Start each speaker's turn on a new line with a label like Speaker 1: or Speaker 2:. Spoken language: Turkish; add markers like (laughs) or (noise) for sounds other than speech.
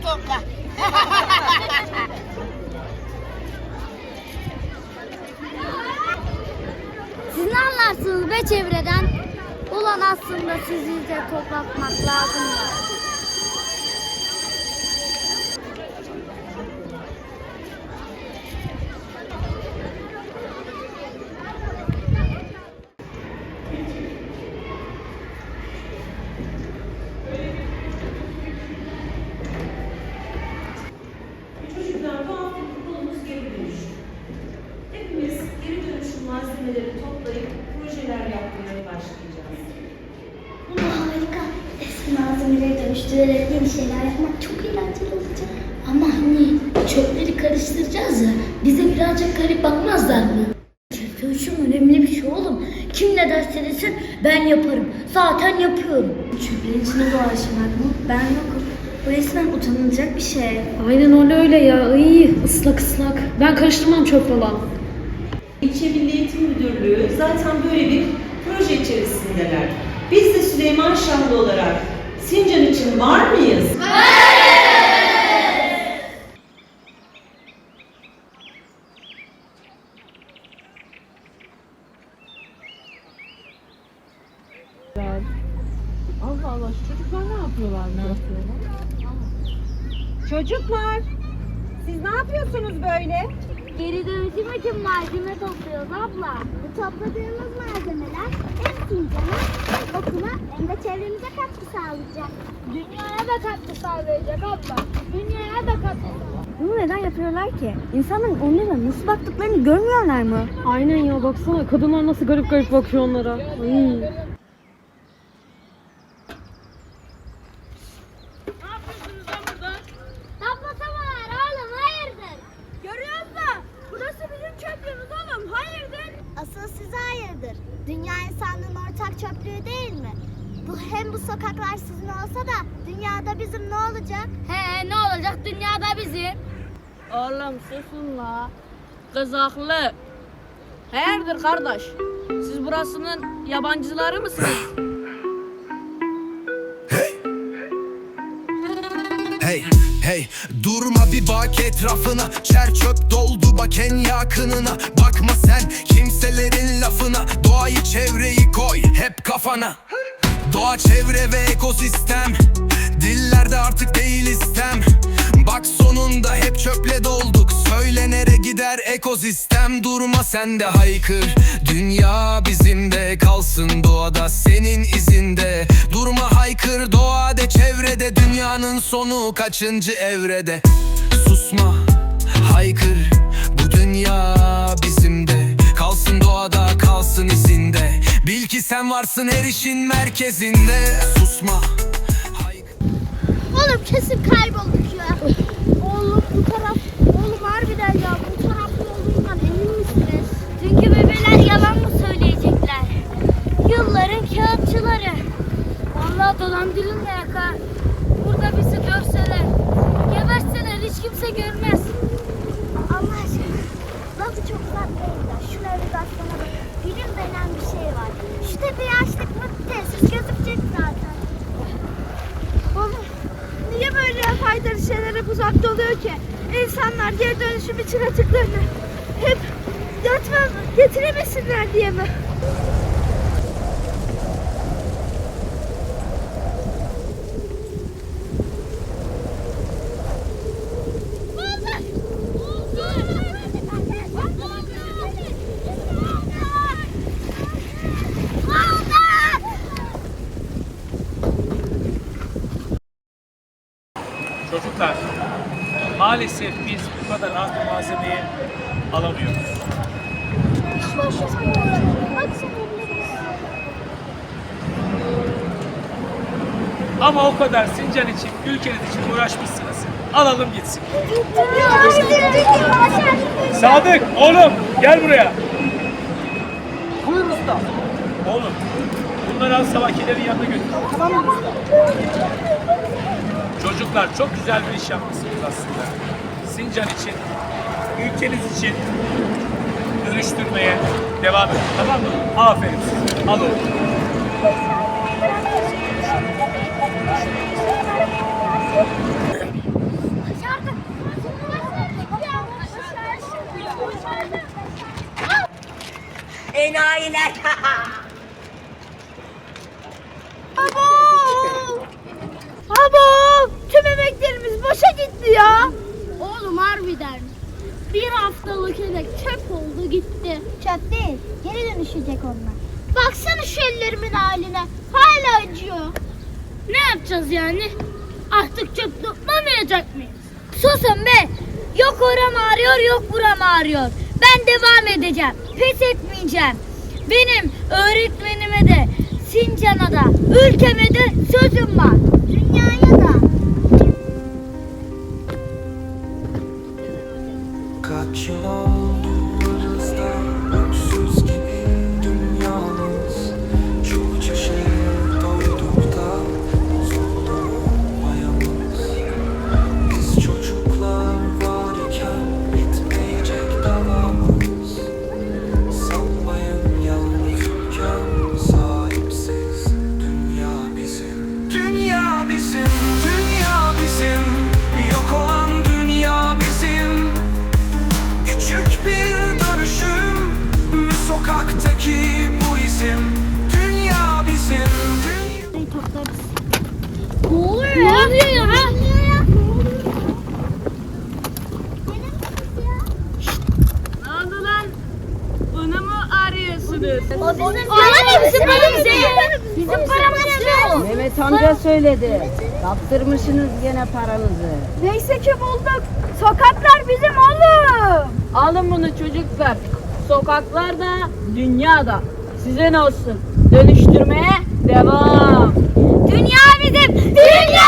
Speaker 1: topla. (laughs)
Speaker 2: Siz ne anlarsınız be çevreden? Ulan aslında sizi de toplatmak lazım.
Speaker 3: Çocuklar bu haftaki konumuz geri dönüşüm. Hepimiz geri dönüşüm malzemeleri toplayıp projeler yapmaya başlayacağız.
Speaker 2: Bu harika. Eski malzemeleri dönüştürerek yeni şeyler yapmak çok eğlenceli olacak.
Speaker 4: Ama hani çöpleri karıştıracağız ya, bize birazcık garip bakmazlar mı? Dönüşüm önemli bir şey oğlum. Kim ne derse desin ben yaparım. Zaten yapıyorum.
Speaker 5: Çöplerin içine dolaşmak mı? Ben yokum. Bu resmen utanılacak bir şey.
Speaker 6: Aynen öyle öyle ya. İyi ıslak ıslak. Ben karıştırmam çöp falan.
Speaker 3: Eğitim Müdürlüğü zaten böyle bir proje içerisindeler. Biz de Süleyman Şahlı olarak Sincan için var mıyız?
Speaker 6: Allah Allah şu çocuklar ne yapıyorlar ne yapıyorlar?
Speaker 1: Çocuklar, siz ne yapıyorsunuz böyle?
Speaker 2: Geri dönüşüm için malzeme topluyoruz abla. Bu topladığımız malzemeler hem Sincan'a hem okula hem de çevremize katkı sağlayacak. Dünyaya da katkı sağlayacak abla. Dünyaya da katkı
Speaker 5: Bunu neden yapıyorlar ki? İnsanların onlara nasıl baktıklarını görmüyorlar mı?
Speaker 6: Aynen ya baksana kadınlar nasıl garip garip bakıyor onlara. Ay.
Speaker 2: Tablası var oğlum hayırdır? Görüyoruz da burası bizim çöplüğümüz oğlum hayırdır? Asıl hayırdır. Dünya insanlığın ortak çöplüğü değil mi? Bu hem bu sokaklar sizin olsa da dünyada bizim ne olacak? He ne olacak dünyada bizim?
Speaker 7: Oğlum susun la. Kız haklı. Hayırdır kardeş? Siz burasının yabancıları mısınız?
Speaker 8: Hey hey durma bir bak etrafına. Çer çöp doldu bak en yakınına. Bakma sen kimselerin lafına. Doğayı çevreyi koy hep kafana. Doğa çevre ve ekosistem. Dillerde artık değil istem Bak sonunda hep çöple dolduk. Söyle nere gider ekosistem Durma sen de haykır. Dünya bizim de kalsın doğada senin izinde. Durma haykır doğada çevrede. Dünyanın sonu kaçıncı evrede? Susma haykır. Bu dünya bizim de Kalsın doğada kalsın izinde. Bil ki sen varsın her işin merkezinde. Susma haykır.
Speaker 2: Oğlum kesin kaybolduk ya. Oğlum bu taraf, oğlum harbiden ya bu taraflı olduğundan emin misiniz? Çünkü bebeler yalan mı söyleyecekler? Yılların kağıtçıları. Vallahi dolandırılma yaka. Burada bizi dövseler, geberseler hiç kimse görmez. Allah aşkına. Lafı çok uzak değil ya. Şuna bir baksana bak. Bilim denen bir şey var. Şu tepeyi açtık mı tesis gözükecek zaten. Oğlum niye faydalı şeyler hep uzakta oluyor ki? İnsanlar geri dönüşüm için atıklarını hep yatmaz getiremesinler diye mi?
Speaker 9: Maalesef biz bu kadar az bir malzemeyi alamıyoruz. Ama o kadar Sincan için, ülkeniz için uğraşmışsınız. Alalım gitsin. Sadık, oğlum gel buraya.
Speaker 1: Buyur usta.
Speaker 9: Oğlum, bunları al savakilerin yanına götür.
Speaker 1: Tamam usta.
Speaker 9: Çocuklar çok güzel bir iş yapmışsınız aslında. Sincan için, ülkeniz için dönüştürmeye devam edin. Tamam mı? Aferin size. Al oğlum.
Speaker 1: Enayiler. (laughs)
Speaker 2: Abo! Tüm emeklerimiz boşa gitti ya. Oğlum harbiden. Bir haftalık elek çöp oldu gitti. Çöp değil, geri dönüşecek onlar. Baksana şu ellerimin haline. Hala acıyor. Ne yapacağız yani? Artık çöp toplamayacak mıyız? Susun be! Yok oram ağrıyor, yok buram ağrıyor. Ben devam edeceğim. Pes etmeyeceğim. Benim öğretmenime de, Sincan'a da, ülkeme de sözüm var. Dünyaya da.
Speaker 10: Kaç yıl
Speaker 7: arıyorsunuz?
Speaker 2: O bizim paramız. Bizim paramız. Bizim paramız yok.
Speaker 1: Mehmet amca söyledi. Kaptırmışsınız gene paranızı.
Speaker 2: Neyse ki bulduk. Sokaklar bizim oğlum.
Speaker 7: Alın bunu çocuklar. Sokaklarda, dünyada. Size ne olsun? Dönüştürmeye devam.
Speaker 2: Dünya bizim. Dünya